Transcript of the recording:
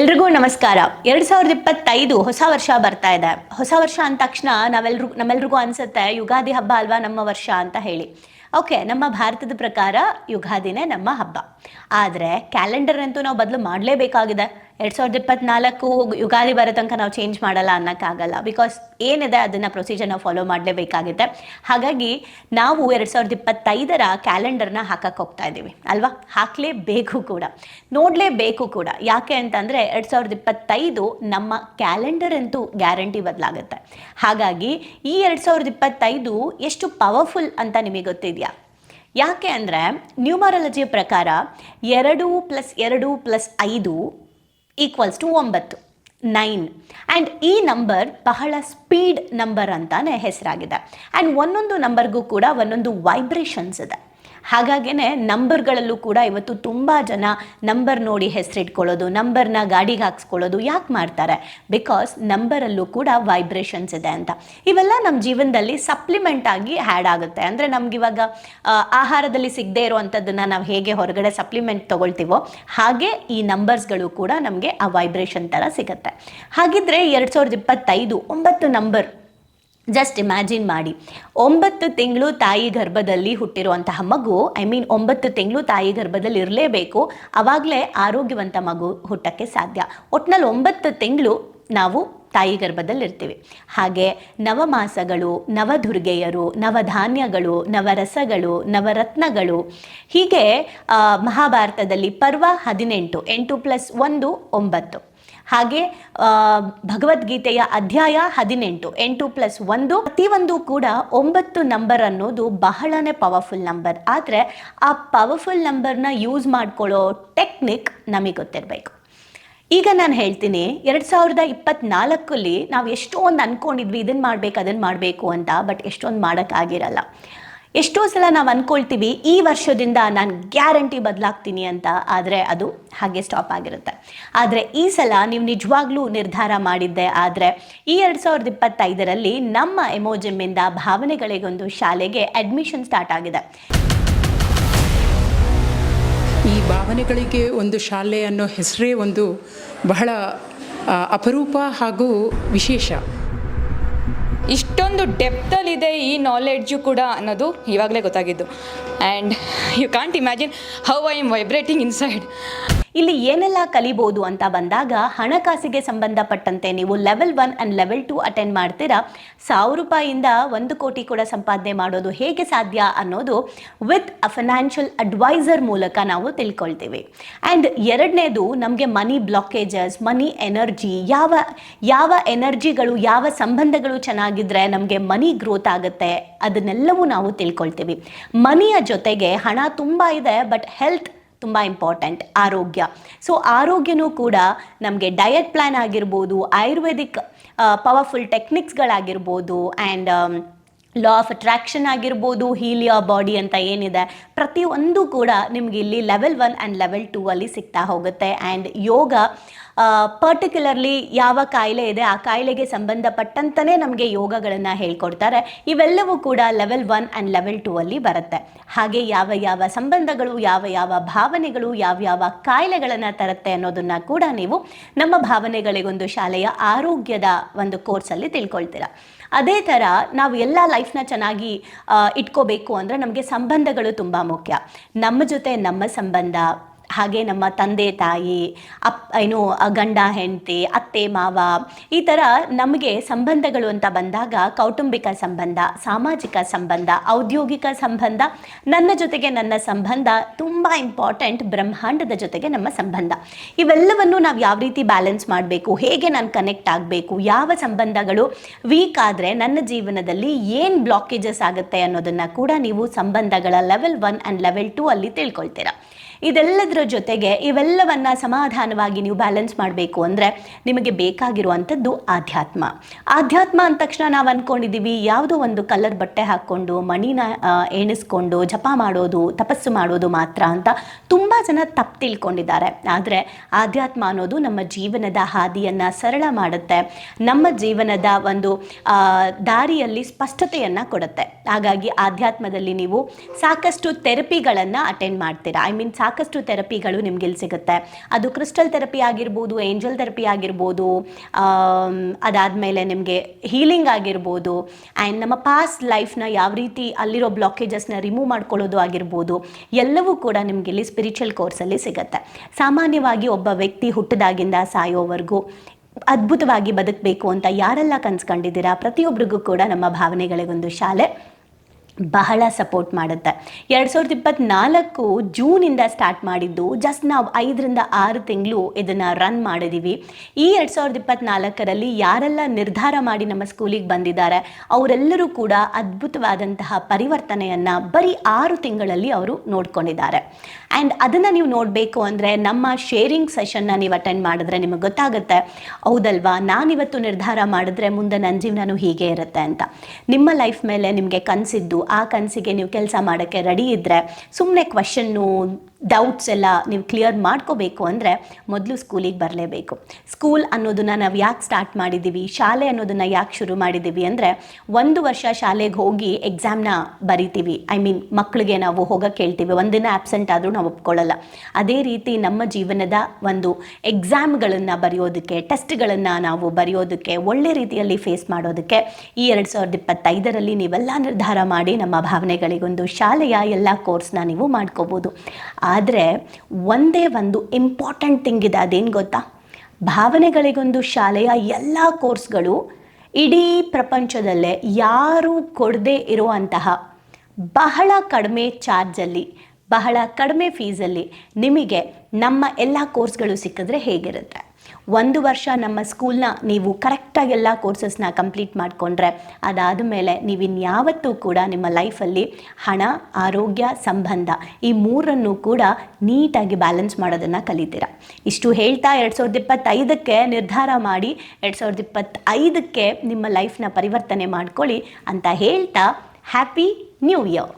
ಎಲ್ರಿಗೂ ನಮಸ್ಕಾರ. ಎರಡ್ ಸಾವಿರದ ಇಪ್ಪತ್ತೈದು ಹೊಸ ವರ್ಷ ಬರ್ತಾ ಇದೆ. ಹೊಸ ವರ್ಷ ಅಂದ ತಕ್ಷಣ ನಾವೆಲ್ರಿಗೂ, ನಮ್ಮೆಲ್ರಿಗೂ ಅನ್ಸುತ್ತೆ, ಯುಗಾದಿ ಹಬ್ಬ ಅಲ್ವಾ ನಮ್ಮ ವರ್ಷ ಅಂತ ಹೇಳಿ. ಓಕೆ ನಮ್ಮ ಭಾರತದ ಪ್ರಕಾರ ಯುಗಾದಿನೇ ನಮ್ಮ ಹಬ್ಬ. ಆದರೆ ಕ್ಯಾಲೆಂಡರ್ ಅಂತೂ ನಾವು ಬದಲು ಮಾಡಲೇಬೇಕಾಗಿದೆ. ಎರಡು ಸಾವಿರದ ಇಪ್ಪತ್ನಾಲ್ಕು ಯುಗಾದಿ ಬರೋ ತನಕ ನಾವು ಚೇಂಜ್ ಮಾಡಲ್ಲ ಅನ್ನೋಕ್ಕಾಗಲ್ಲ. ಬಿಕಾಸ್ ಏನಿದೆ ಅದನ್ನು ಪ್ರೊಸೀಜರ್ ನಾವು ಫಾಲೋ ಮಾಡಲೇಬೇಕಾಗುತ್ತೆ. ಹಾಗಾಗಿ ನಾವು ಎರಡು ಸಾವಿರದ ಇಪ್ಪತ್ತೈದರ ಕ್ಯಾಲೆಂಡರ್ನ ಹಾಕಕ್ಕೆ ಹೋಗ್ತಾ ಇದ್ದೀವಿ. ಅಲ್ವಾ? ಹಾಕಲೇಬೇಕು ಕೂಡ. ನೋಡಲೇಬೇಕು ಕೂಡ. ಯಾಕೆ ಅಂತಂದರೆ ಎರಡು ಸಾವಿರದ ಇಪ್ಪತ್ತೈದು ನಮ್ಮ ಕ್ಯಾಲೆಂಡರ್ ಅಂತೂ ಗ್ಯಾರಂಟಿ ಬದಲಾಗುತ್ತೆ. ಹಾಗಾಗಿ ಈ ಎರಡು ಸಾವಿರದ ಇಪ್ಪತ್ತೈದು ಎಷ್ಟು ಪವರ್ಫುಲ್ ಅಂತ ನಿಮಗೆ ಗೊತ್ತಿದೆಯಾ? ಯಾಕೆ ಅಂದರೆ ನ್ಯೂಮರಾಲಜಿಯ ಪ್ರಕಾರ ಎರಡು ಪ್ಲಸ್ ಎರಡು ಪ್ಲಸ್ ಐದು ಈಕ್ವಲ್ಸ್ ಟು ಒಂಬತ್ತು ನೈನ್ ಆ್ಯಂಡ್ ಈ ನಂಬರ್ ಬಹಳ ಸ್ಪೀಡ್ ನಂಬರ್ ಅಂತಾನೆ ಹೆಸರಾಗಿದೆ. ಆ್ಯಂಡ್ ಒಂದೊಂದು ನಂಬರ್ಗೂ ಕೂಡ ಒಂದೊಂದು ವೈಬ್ರೇಷನ್ಸ್ ಇದೆ. ಹಾಗಾಗೇ ನಂಬರ್ಗಳಲ್ಲೂ ಕೂಡ ಇವತ್ತು ತುಂಬ ಜನ ನಂಬರ್ ನೋಡಿ ಹೆಸರಿಟ್ಕೊಳ್ಳೋದು, ನಂಬರ್ನ ಗಾಡಿಗೆ ಹಾಕ್ಸ್ಕೊಳ್ಳೋದು ಯಾಕೆ ಮಾಡ್ತಾರೆ? ಬಿಕಾಸ್ ನಂಬರಲ್ಲೂ ಕೂಡ ವೈಬ್ರೇಷನ್ಸ್ ಇದೆ ಅಂತ. ಇವೆಲ್ಲ ನಮ್ಮ ಜೀವನದಲ್ಲಿ ಸಪ್ಲಿಮೆಂಟ್ ಆಗಿ ಆ್ಯಡ್ ಆಗುತ್ತೆ. ಅಂದರೆ ನಮ್ಗಿವಾಗ ಆಹಾರದಲ್ಲಿ ಸಿಗದೆ ಇರುವಂಥದ್ದನ್ನು ನಾವು ಹೇಗೆ ಹೊರಗಡೆ ಸಪ್ಲಿಮೆಂಟ್ ತೊಗೊಳ್ತೀವೋ ಹಾಗೆ ಈ ನಂಬರ್ಸ್ಗಳು ಕೂಡ ನಮಗೆ ಆ ವೈಬ್ರೇಷನ್ ಥರ ಸಿಗುತ್ತೆ. ಹಾಗಿದ್ರೆ ಎರಡು ಸಾವಿರದ ಇಪ್ಪತ್ತೈದು ಒಂಬತ್ತು ನಂಬರ್ ಜಸ್ಟ್ ಇಮ್ಯಾಜಿನ್ ಮಾಡಿ. ಒಂಬತ್ತು ತಿಂಗಳು ತಾಯಿ ಗರ್ಭದಲ್ಲಿ ಹುಟ್ಟಿರುವಂತಹ ಮಗು ಐ ಮೀನ್ ಒಂಬತ್ತು ತಿಂಗಳು ತಾಯಿ ಗರ್ಭದಲ್ಲಿ ಇರಲೇಬೇಕು, ಅವಾಗಲೇ ಆರೋಗ್ಯವಂತ ಮಗು ಹುಟ್ಟಕ್ಕೆ ಸಾಧ್ಯ. ಒಟ್ನಲ್ಲಿ ಒಂಬತ್ತು ತಿಂಗಳು ನಾವು ತಾಯಿ ಗರ್ಭದಲ್ಲಿರ್ತೀವಿ ಹಾಗೆ ನವಮಾಸಗಳು, ನವದುರ್ಗೆಯರು, ನವಧಾನ್ಯಗಳು, ನವರಸಗಳು, ನವರತ್ನಗಳು, ಹೀಗೆ ಮಹಾಭಾರತದಲ್ಲಿ ಪರ್ವ ಹದಿನೆಂಟು, ಎಂಟು ಪ್ಲಸ್ ಒಂದು, ಒಂಬತ್ತು. ಹಾಗೆ ಭಗವದ್ಗೀತೆಯ ಅಧ್ಯಾಯ ಹದಿನೆಂಟು, ಎಂಟು ಪ್ಲಸ್ ಒಂದು. ಪ್ರತಿಯೊಂದು ಕೂಡ ಒಂಬತ್ತು ನಂಬರ್ ಅನ್ನೋದು ಬಹಳನೇ ಪವರ್ಫುಲ್ ನಂಬರ್ ಆದರೆ, ಆ ಪವರ್ಫುಲ್ ನಂಬರ್ನ ಯೂಸ್ ಮಾಡ್ಕೊಳ್ಳೋ ಟೆಕ್ನಿಕ್ ನಮಗೆ ಗೊತ್ತಿರಬೇಕು. ಈಗ ನಾನು ಹೇಳ್ತೀನಿ, ಎರಡು ಸಾವಿರದ ಇಪ್ಪತ್ನಾಲ್ಕಲ್ಲಿ ನಾವು ಎಷ್ಟೊಂದು ಅಂದ್ಕೊಂಡಿದ್ವಿ ಇದನ್ನು ಮಾಡಬೇಕು ಅದನ್ನು ಮಾಡಬೇಕು ಅಂತ ಬಟ್ ಎಷ್ಟೊಂದು ಮಾಡೋಕ್ಕಾಗಿರಲ್ಲ ಎಷ್ಟೋ ಸಲ ನಾವು ಅಂದ್ಕೊಳ್ತೀವಿ ಈ ವರ್ಷದಿಂದ ನಾನು ಗ್ಯಾರಂಟಿ ಬದಲಾಗ್ತೀನಿ ಅಂತ, ಆದರೆ ಅದು ಹಾಗೆ ಸ್ಟಾಪ್ ಆಗಿರುತ್ತೆ. ಆದರೆ ಈ ಸಲ ನೀವು ನಿಜವಾಗ್ಲೂ ನಿರ್ಧಾರ ಮಾಡಿದ್ದೆ, ಆದರೆ ಈ ಎರಡು ಸಾವಿರದ ಇಪ್ಪತ್ತೈದರಲ್ಲಿ ನಮ್ಮ ಎಮೋಜಿಮ್ಮಿಂದ ಭಾವನೆಗಳಿಗೊಂದು ಶಾಲೆಗೆ ಅಡ್ಮಿಷನ್ ಸ್ಟಾರ್ಟ್ ಆಗಿದೆ. ಈ ಭಾವನೆಗಳಿಗೆ ಒಂದು ಶಾಲೆ ಅನ್ನೋ ಹೆಸರೇ ಒಂದು ಬಹಳ ಅಪರೂಪ ಹಾಗೂ ವಿಶೇಷ. ಇಷ್ಟೊಂದು ಡೆಪ್ತಲ್ಲಿದೆ ಈ ನಾಲೆಡ್ಜು ಕೂಡ ಅನ್ನೋದು ಇವಾಗಲೇ ಗೊತ್ತಾಗಿದ್ದು. And you can't imagine how I am vibrating inside ಇಲ್ಲಿ ಏನೆಲ್ಲ ಕಲಿಬಹುದು ಅಂತ ಬಂದಾಗ ಹಣಕಾಸಿಗೆ ಸಂಬಂಧಪಟ್ಟಂತೆ ನೀವು level one and level two attend ಮಾಡ್ತೀರಾ? ಸಾವಿರ ರೂಪಾಯಿಯಿಂದ ಒಂದು ಕೋಟಿ ಕೂಡ ಸಂಪಾದನೆ ಮಾಡೋದು ಹೇಗೆ ಸಾಧ್ಯ ಅನ್ನೋದು ವಿತ್ ಅ ಫೈನಾನ್ಷಿಯಲ್ ಅಡ್ವೈಸರ್ ಮೂಲಕ ನಾವು ತಿಳ್ಕೊಳ್ತೀವಿ. ಆ್ಯಂಡ್ ಎರಡನೇದು ನಮಗೆ ಮನಿ ಬ್ಲಾಕೇಜಸ್ ಮನಿ ಎನರ್ಜಿ ಯಾವ ಯಾವ ಎನರ್ಜಿಗಳು, ಯಾವ ಸಂಬಂಧಗಳು ಚೆನ್ನಾಗಿದ್ರೆ ನಮಗೆ ಮನಿ ಗ್ರೋತ್ ಆಗುತ್ತೆ, ಅದನ್ನೆಲ್ಲವೂ ನಾವು ತಿಳ್ಕೊಳ್ತೀವಿ. ಮನಿಯ ಜೊತೆಗೆ ಹಣ ತುಂಬ ಇದೆ ಬಟ್ ಹೆಲ್ತ್ ತುಂಬ ಇಂಪಾರ್ಟೆಂಟ್ ಆರೋಗ್ಯ. ಸೊ ಆರೋಗ್ಯನೂ ಕೂಡ ನಮಗೆ ಡಯಟ್ ಪ್ಲ್ಯಾನ್ ಆಗಿರ್ಬೋದು, ಆಯುರ್ವೇದಿಕ್ ಪವರ್ಫುಲ್ ಟೆಕ್ನಿಕ್ಸ್ಗಳಾಗಿರ್ಬೋದು ಆ್ಯಂಡ್ ಲಾ ಆಫ್ ಅಟ್ರಾಕ್ಷನ್ ಆಗಿರ್ಬೋದು ಹೀಲಿಯಾ ಬಾಡಿ ಅಂತ ಏನಿದೆ, ಪ್ರತಿಯೊಂದು ಕೂಡ ನಿಮಗೆ ಇಲ್ಲಿ level one and level two ಅಲ್ಲಿ ಸಿಗ್ತಾ ಹೋಗುತ್ತೆ. ಆ್ಯಂಡ್ ಯೋಗ ಪರ್ಟಿಕ್ಯುಲರ್ಲಿ ಯಾವ ಕಾಯಿಲೆ ಇದೆ, ಆ ಕಾಯಿಲೆಗೆ ಸಂಬಂಧಪಟ್ಟಂತನೇ ನಮಗೆ ಯೋಗಗಳನ್ನು ಹೇಳ್ಕೊಡ್ತಾರೆ. ಇವೆಲ್ಲವೂ ಕೂಡ level one and level two ಅಲ್ಲಿ ಬರುತ್ತೆ. ಹಾಗೆ ಯಾವ ಯಾವ ಸಂಬಂಧಗಳು, ಯಾವ ಯಾವ ಭಾವನೆಗಳು, ಯಾವ ಯಾವ ಕಾಯಿಲೆಗಳನ್ನು ತರುತ್ತೆ ಅನ್ನೋದನ್ನು ಕೂಡ ನೀವು ನಮ್ಮ ಭಾವನೆಗಳಿಗೊಂದು ಶಾಲೆಯ ಆರೋಗ್ಯದ ಒಂದು ಕೋರ್ಸಲ್ಲಿ ತಿಳ್ಕೊಳ್ತೀರಾ. ಅದೇ ಥರ ನಾವು ಎಲ್ಲ ಲೈಫ್ನ ಚೆನ್ನಾಗಿ ಇಟ್ಕೋಬೇಕು ಅಂದರೆ ನಮಗೆ ಸಂಬಂಧಗಳು ತುಂಬ ಮುಖ್ಯ. ನಮ್ಮ ಜೊತೆ ನಮ್ಮ ಸಂಬಂಧ ಹಾಗೆ ನಮ್ಮ ತಂದೆ, ತಾಯಿ, ಅಪ್, ಏನು ಗಂಡ, ಹೆಂಡತಿ, ಅತ್ತೆ, ಮಾವ, ಈ ಥರ ನಮಗೆ ಸಂಬಂಧಗಳು ಅಂತ ಬಂದಾಗ ಕೌಟುಂಬಿಕ ಸಂಬಂಧ, ಸಾಮಾಜಿಕ ಸಂಬಂಧ, ಔದ್ಯೋಗಿಕ ಸಂಬಂಧ, ನನ್ನ ಜೊತೆಗೆ ನನ್ನ ಸಂಬಂಧ, ತುಂಬ ಇಂಪಾರ್ಟೆಂಟ್ ಬ್ರಹ್ಮಾಂಡದ ಜೊತೆಗೆ ನಮ್ಮ ಸಂಬಂಧ. ಇವೆಲ್ಲವನ್ನು ನಾವು ಯಾವ ರೀತಿ ಬ್ಯಾಲೆನ್ಸ್ ಮಾಡಬೇಕು, ಹೇಗೆ ನಾನು ಕನೆಕ್ಟ್ ಆಗಬೇಕು, ಯಾವ ಸಂಬಂಧಗಳು ವೀಕ್ ಆದರೆ ನನ್ನ ಜೀವನದಲ್ಲಿ ಏನು ಬ್ಲಾಕೇಜಸ್ ಆಗುತ್ತೆ ಅನ್ನೋದನ್ನು ಕೂಡ ನೀವು ಸಂಬಂಧಗಳ level one and level two ಅಲ್ಲಿ ತಿಳ್ಕೊಳ್ತೀರಾ. ಇದೆಲ್ಲದರ ಜೊತೆಗೆ ಇವೆಲ್ಲವನ್ನು ಸಮಾಧಾನವಾಗಿ ನೀವು ಬ್ಯಾಲೆನ್ಸ್ ಮಾಡಬೇಕು ಅಂದರೆ ನಿಮಗೆ ಬೇಕಾಗಿರುವಂಥದ್ದು ಆಧ್ಯಾತ್ಮ. ಆಧ್ಯಾತ್ಮ ಅಂದ ತಕ್ಷಣ ನಾವು ಅಂದ್ಕೊಂಡಿದ್ದೀವಿ ಯಾವುದೋ ಒಂದು ಕಲರ್ ಬಟ್ಟೆ ಹಾಕ್ಕೊಂಡು, ಮಣಿನ ಎಣಿಸ್ಕೊಂಡು, ಜಪ ಮಾಡೋದು, ತಪಸ್ಸು ಮಾಡೋದು ಮಾತ್ರ ಅಂತ ತುಂಬ ಜನ ತಪ್ಪು ತಿಳ್ಕೊಂಡಿದ್ದಾರೆ. ಆದರೆ ಆಧ್ಯಾತ್ಮ ಅನ್ನೋದು ನಮ್ಮ ಜೀವನದ ಹಾದಿಯನ್ನು ಸರಳ ಮಾಡುತ್ತೆ. ನಮ್ಮ ಜೀವನದ ಒಂದು ದಾರಿಯಲ್ಲಿ ಸ್ಪಷ್ಟತೆಯನ್ನು ಕೊಡುತ್ತೆ. ಹಾಗಾಗಿ ಆಧ್ಯಾತ್ಮದಲ್ಲಿ ನೀವು ಸಾಕಷ್ಟು ಥೆರಪಿಗಳನ್ನು ಅಟೆಂಡ್ ಮಾಡ್ತೀರಾ. ಐ ಮೀನ್ ಸಾಕಷ್ಟು ಥೆರಪಿಗಳು ನಿಮ್ಗೆ ಇಲ್ಲಿ ಸಿಗುತ್ತೆ. ಅದು ಕ್ರಿಸ್ಟಲ್ ಥೆರಪಿ ಆಗಿರ್ಬೋದು, ಏಂಜಲ್ ಥೆರಪಿ ಆಗಿರ್ಬೋದು ಅದಾದಮೇಲೆ ನಿಮಗೆ ಹೀಲಿಂಗ್ ಆಗಿರ್ಬೋದು, ಆ್ಯಂಡ್ ನಮ್ಮ ಪಾಸ್ಟ್ ಲೈಫ್ನ ಯಾವ ರೀತಿ ಅಲ್ಲಿರೋ ಬ್ಲಾಕೇಜಸ್ನ ರಿಮೂವ್ ಮಾಡ್ಕೊಳ್ಳೋದು ಆಗಿರ್ಬೋದು, ಎಲ್ಲವೂ ಕೂಡ ನಿಮಗೆ ಇಲ್ಲಿ ಸ್ಪಿರಿಚುವಲ್ ಕೋರ್ಸಲ್ಲಿ ಸಿಗುತ್ತೆ. ಸಾಮಾನ್ಯವಾಗಿ ಒಬ್ಬ ವ್ಯಕ್ತಿ ಹುಟ್ಟಿದಾಗಿಂದ ಸಾಯೋವರೆಗೂ ಅದ್ಭುತವಾಗಿ ಬದುಕಬೇಕು ಅಂತ ಯಾರೆಲ್ಲ ಕನ್ಸ್ಕೊಂಡಿದ್ದೀರಾ? ಪ್ರತಿಯೊಬ್ಬರಿಗೂ ಕೂಡ ನಮ್ಮ ಭಾವನೆಗಳಿಗೊಂದು ಶಾಲೆ. ಬಹಳ ಸಪೋರ್ಟ್ ಮಾಡುತ್ತೆ. ಎರಡು ಸಾವಿರದ ಇಪ್ಪತ್ತ್ನಾಲ್ಕು ಜೂನಿಂದ ಸ್ಟಾರ್ಟ್ ಮಾಡಿದ್ದು ಜಸ್ಟ್ ನಾವು ಐದರಿಂದ ಆರು ತಿಂಗಳು ಇದನ್ನು ರನ್ ಮಾಡಿದ್ದೀವಿ ಈ ಎರಡು ಸಾವಿರದ ಇಪ್ಪತ್ತ್ನಾಲ್ಕರಲ್ಲಿ ಯಾರೆಲ್ಲ ನಿರ್ಧಾರ ಮಾಡಿ ನಮ್ಮ ಸ್ಕೂಲಿಗೆ ಬಂದಿದ್ದಾರೆ, ಅವರೆಲ್ಲರೂ ಕೂಡ ಅದ್ಭುತವಾದಂತಹ ಪರಿವರ್ತನೆಯನ್ನು ಬರೀ ಆರು ತಿಂಗಳಲ್ಲಿ ಅವರು ನೋಡ್ಕೊಂಡಿದ್ದಾರೆ. ಆ್ಯಂಡ್ ಅದನ್ನು ನೀವು ನೋಡಬೇಕು ಅಂದರೆ ನಮ್ಮ ಶೇರಿಂಗ್ ಸೆಷನ್ನ ನೀವು ಅಟೆಂಡ್ ಮಾಡಿದ್ರೆ ನಿಮಗೆ ಗೊತ್ತಾಗುತ್ತೆ, ಹೌದಲ್ವಾ? ನಾನಿವತ್ತು ನಿರ್ಧಾರ ಮಾಡಿದ್ರೆ ಮುಂದೆ ನನ್ನ ಜೀವನನೂ ಹೀಗೆ ಇರುತ್ತೆ ಅಂತ. ನಿಮ್ಮ ಲೈಫ್ ಮೇಲೆ ನಿಮಗೆ ಕನಸಿದ್ದು ಆ ಕನಸಿಗೆ ನೀವು ಕೆಲಸ ಮಾಡೋಕ್ಕೆ ರೆಡಿ ಇದ್ದರೆ ಸುಮ್ಮನೆ ಕ್ವಶನ್ನು ಡೌಟ್ಸ್ ಎಲ್ಲ ನೀವು ಕ್ಲಿಯರ್ ಮಾಡ್ಕೋಬೇಕು ಅಂದರೆ ಮೊದಲು ಸ್ಕೂಲಿಗೆ ಬರಲೇಬೇಕು. ಸ್ಕೂಲ್ ಅನ್ನೋದನ್ನ ನಾವು ಯಾಕೆ ಸ್ಟಾರ್ಟ್ ಮಾಡಿದ್ದೀವಿ ಶಾಲೆ ಅನ್ನೋದನ್ನು ಯಾಕೆ ಶುರು ಮಾಡಿದ್ದೀವಿ ಅಂದರೆ ಒಂದು ವರ್ಷ ಶಾಲೆಗೆ ಹೋಗಿ ಎಕ್ಸಾಮ್ನ ಬರಿತೀವಿ. ಐ ಮೀನ್ ಮಕ್ಕಳಿಗೆ ನಾವು ಹೋಗೋಕ್ಕೆ ಹೇಳ್ತೀವಿ. ಒಂದಿನ ಆ್ಯಬ್ಸೆಂಟ್ ಆದರೂ ನಾವು ಒಪ್ಕೊಳ್ಳಲ್ಲ ಅದೇ ರೀತಿ ನಮ್ಮ ಜೀವನದ ಒಂದು ಎಕ್ಸಾಮ್ಗಳನ್ನು ಬರೆಯೋದಕ್ಕೆ ಟೆಸ್ಟ್ಗಳನ್ನು ನಾವು ಬರೆಯೋದಕ್ಕೆ, ಒಳ್ಳೆ ರೀತಿಯಲ್ಲಿ ಫೇಸ್ ಮಾಡೋದಕ್ಕೆ ಈ ಎರಡು ಸಾವಿರದ ಇಪ್ಪತ್ತೈದರಲ್ಲಿ ನೀವೆಲ್ಲ ನಿರ್ಧಾರ ಮಾಡಿ ನಮ್ಮ ಭಾವನೆಗಳಿಗೊಂದು ಶಾಲೆಯ ಎಲ್ಲ ಕೋರ್ಸ್ನ ನೀವು ಮಾಡ್ಕೋಬೋದು. ಆದರೆ ಒಂದೇ ಒಂದು ಇಂಪಾರ್ಟೆಂಟ್ ಥಿಂಗ್ ಇದೆ, ಅದೇನು ಗೊತ್ತಾ? ಭಾವನೆಗಳಿಗೊಂದು ಶಾಲೆಯ ಎಲ್ಲ ಕೋರ್ಸ್ಗಳು ಇಡೀ ಪ್ರಪಂಚದಲ್ಲೇ ಯಾರೂ ಕೊಡದೇ ಇರುವಂತಹ ಬಹಳ ಕಡಿಮೆ ಚಾರ್ಜಲ್ಲಿ ಬಹಳ ಕಡಿಮೆ ಫೀಸಲ್ಲಿ ನಿಮಗೆ ನಮ್ಮ ಎಲ್ಲ ಕೋರ್ಸ್ಗಳು ಸಿಕ್ಕಿದ್ರೆ ಹೇಗಿರುತ್ತೆ? ಒಂದು ವರ್ಷ ನಮ್ಮ ಸ್ಕೂಲ್ನ ನೀವು ಕರೆಕ್ಟಾಗಿ ಎಲ್ಲ ಕೋರ್ಸಸ್ನ ಕಂಪ್ಲೀಟ್ ಮಾಡಿಕೊಂಡ್ರೆ ಅದಾದ ಮೇಲೆ ನೀವು ಇನ್ಯಾವತ್ತೂ ಕೂಡ ನಿಮ್ಮ ಲೈಫಲ್ಲಿ ಹಣ, ಆರೋಗ್ಯ, ಸಂಬಂಧ ಈ ಮೂರನ್ನು ಕೂಡ ನೀಟಾಗಿ ಬ್ಯಾಲೆನ್ಸ್ ಮಾಡೋದನ್ನು ಕಲಿತೀರ? ಇಷ್ಟು ಹೇಳ್ತಾ ಎರಡು ಸಾವಿರದ ಇಪ್ಪತ್ತೈದಕ್ಕೆ ನಿರ್ಧಾರ ಮಾಡಿ ಎರಡು ಸಾವಿರದ ಇಪ್ಪತ್ತೈದಕ್ಕೆ ನಿಮ್ಮ ಲೈಫ್ನ ಪರಿವರ್ತನೆ ಮಾಡ್ಕೊಳ್ಳಿ ಅಂತ ಹೇಳ್ತಾ ಹ್ಯಾಪಿ ನ್ಯೂ ಇಯರ್